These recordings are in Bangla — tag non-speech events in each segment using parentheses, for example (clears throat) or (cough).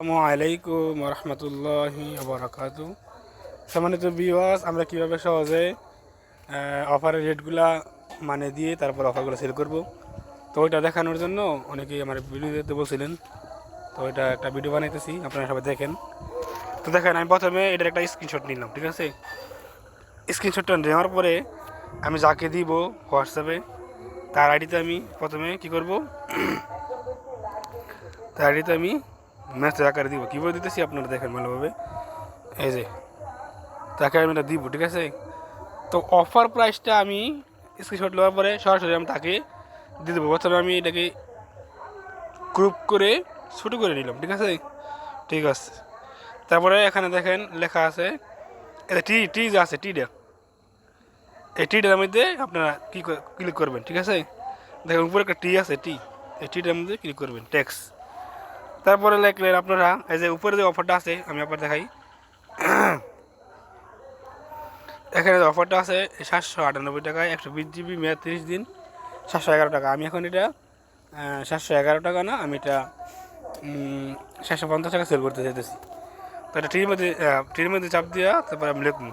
আসসালামু আলাইকুম রহমতুল্লাহি আবরাকাত সম্মানিত বিওয়াস আমরা কীভাবে সহজে অফারের রেটগুলা মানে দিয়ে তারপর অফারগুলো সেল করব? তো ওইটা দেখানোর জন্য অনেকেই আমার ভিডিও দিতে বলছিলেন। তো ওইটা একটা ভিডিও বানাইতেছি, আপনারা সবাই দেখেন। তো দেখেন, আমি প্রথমে এটার একটা স্ক্রিনশট নিলাম, ঠিক আছে? স্ক্রিনশটটা নেওয়ার পরে আমি যাকে দিব হোয়াটসঅ্যাপে তার আইডিতে আমি প্রথমে কি করব? তার আইডিতে আমি মেসেজ আকারে দিব। কীভাবে দিতেছি, আপনারা দেখেন ভালোভাবে। এই যে, তাকে আমি এটা দিব, ঠিক আছে? তো অফার প্রাইসটা আমি স্ক্রিনশট নেওয়ার পরে সরাসরি আমি তাকে দিয়ে দেবো। প্রথমে আমি এটাকে গ্রুপ করে ছোটো করে নিলাম, ঠিক আছে? ঠিক আছে। তারপরে এখানে দেখেন লেখা আছে এটা টি টি আছে টিটা এই টিটার মধ্যে আপনারা কী ক্লিক করবেন, ঠিক আছে? দেখেন উপরে একটা টি আছে টি এই টিটার মধ্যে ক্লিক করবেন ট্যাক্স তারপরে লিখলেন আপনারা, এই যে উপরে যে অফারটা আছে, আমি আপনার দেখাই। এখানে যে অফারটা আছে, সাতশো আটানব্বই টাকায়, একশো বিশ জিবি, মেয়াদ তিরিশ দিন, সাতশো এগারো টাকা। আমি এখন এটা সাতশো এগারো টাকা না, আমি এটা সাতশো পঞ্চাশ টাকা সেল করতে চাইতেছি। তো এটা টির মধ্যে টির মধ্যে চাপ দিয়া তারপরে আমি লিখুন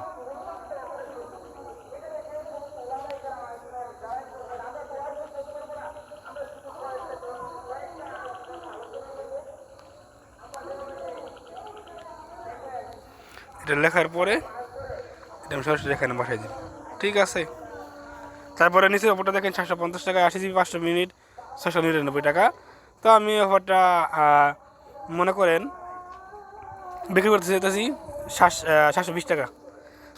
এটা লেখার পরে এটা আমি সরাসরি এখানে বসাই দিই। ঠিক আছে? তারপরে নিচের অফারটা দেখেন সাতশো পঞ্চাশ টাকা, আশি জিবি পাঁচশো মিনিট ছশো নিরানব্বই টাকা। তো আমি অফারটা মনে করেন বিক্রি করতে চাইতেছি সাতশো বিশ টাকা।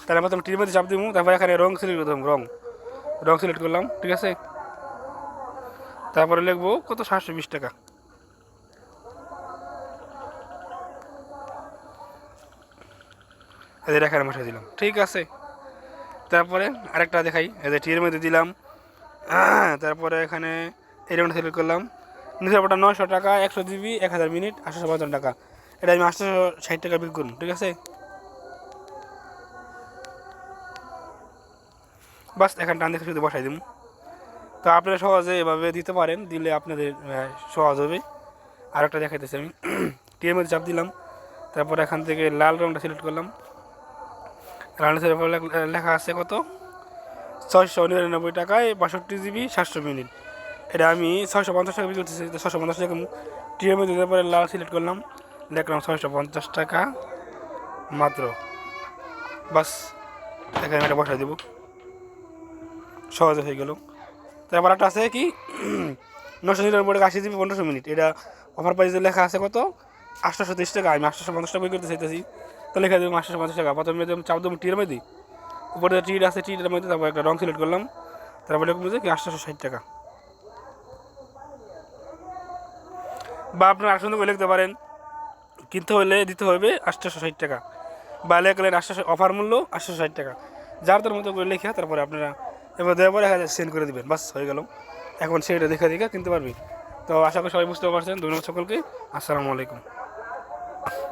তাহলে প্রথম টির মধ্যে চাপ দিব, তারপর এখানে রং সিলেক্ট করতাম রং। রং সিলেক্ট করলাম, ঠিক আছে? তারপরে লিখব কত? সাতশো বিশ টাকা। এদের এখানে বসে দিলাম। ঠিক আছে? তারপরে আরেকটা দেখাই। এদের টিয়ের মধ্যে দিলাম। তারপরে এখানে এরিয়াটা সিলেক্ট করলাম। নিচের ওটা নশো টাকা, একশো জিবি, এক হাজার মিনিট আটশোশো পঞ্চান্ন টাকা। এটা আমি আটশোশো ষাট টাকা বিক্রি করুন ঠিক আছে? বাস এখানে টান দেখে শুধু বসাই দিন তো আপনারা সহজে এভাবে দিতে পারেন, দিলে আপনাদের সহজ হবে। আরেকটা দেখাইতেছি আমি। (clears throat) টিয়ের মধ্যে চাপ দিলাম। তারপর এখান থেকে লাল রঙটা সিলেক্ট করলাম। রানিসের উপর লেখা আছে কত? ছয়শো নিরানব্বই টাকায় বাষট্টি জিবি সাতশো মিনিট। এটা আমি ছয়শো পঞ্চাশ টাকা বিক্রি করতেছি ছয়শো পঞ্চাশ টাকা টিএম দিতে পরে লাল সিলেক্ট করলাম। দেখলাম ছয়শো পঞ্চাশ টাকা মাত্র। বাস, এখানে এটা বসাই দেবো। সহজে হয়ে গেল। তারপর একটা আছে কি, নশো নিরানব্বই টাকা আশি জিবি পনেরোশো মিনিট। এটা অফার প্রাইসে লেখা আছে কত? আটশোশো তিরিশ টাকা। আমি আটশোশো পঞ্চাশ টাকা বিক্রি করতে চাইতেছি। তো লিখে দেবো আটশোশো পঞ্চাশ টাকা। প্রথমে চাপ দেবো টির মধ্যে। উপরে টিট আছে টিটের মধ্যে তারপর একটা রং সিলেক্ট করলাম। তারপরে লিখব যে কি আটশোশো ষাট টাকা। বা আপনার আটশো করে লিখতে পারেন, কিনতে হলে দিতে হবে আটশোশো ষাট টাকা। বা লেখলেন আটশোশো অফার মূল্য আটশোশো ষাট টাকা। যার তার মতো করে লেখা, তারপরে আপনারা এবার দেওয়ার পরে সেন্ড করে দেবেন। বাস, হয়ে গেল। এখন সেটা দেখে দেখে কিনতে পারবি। তো আশা করি সবাই বুঝতে পারছেন। ধন্যবাদ সকলকে। আসসালামু আলাইকুম।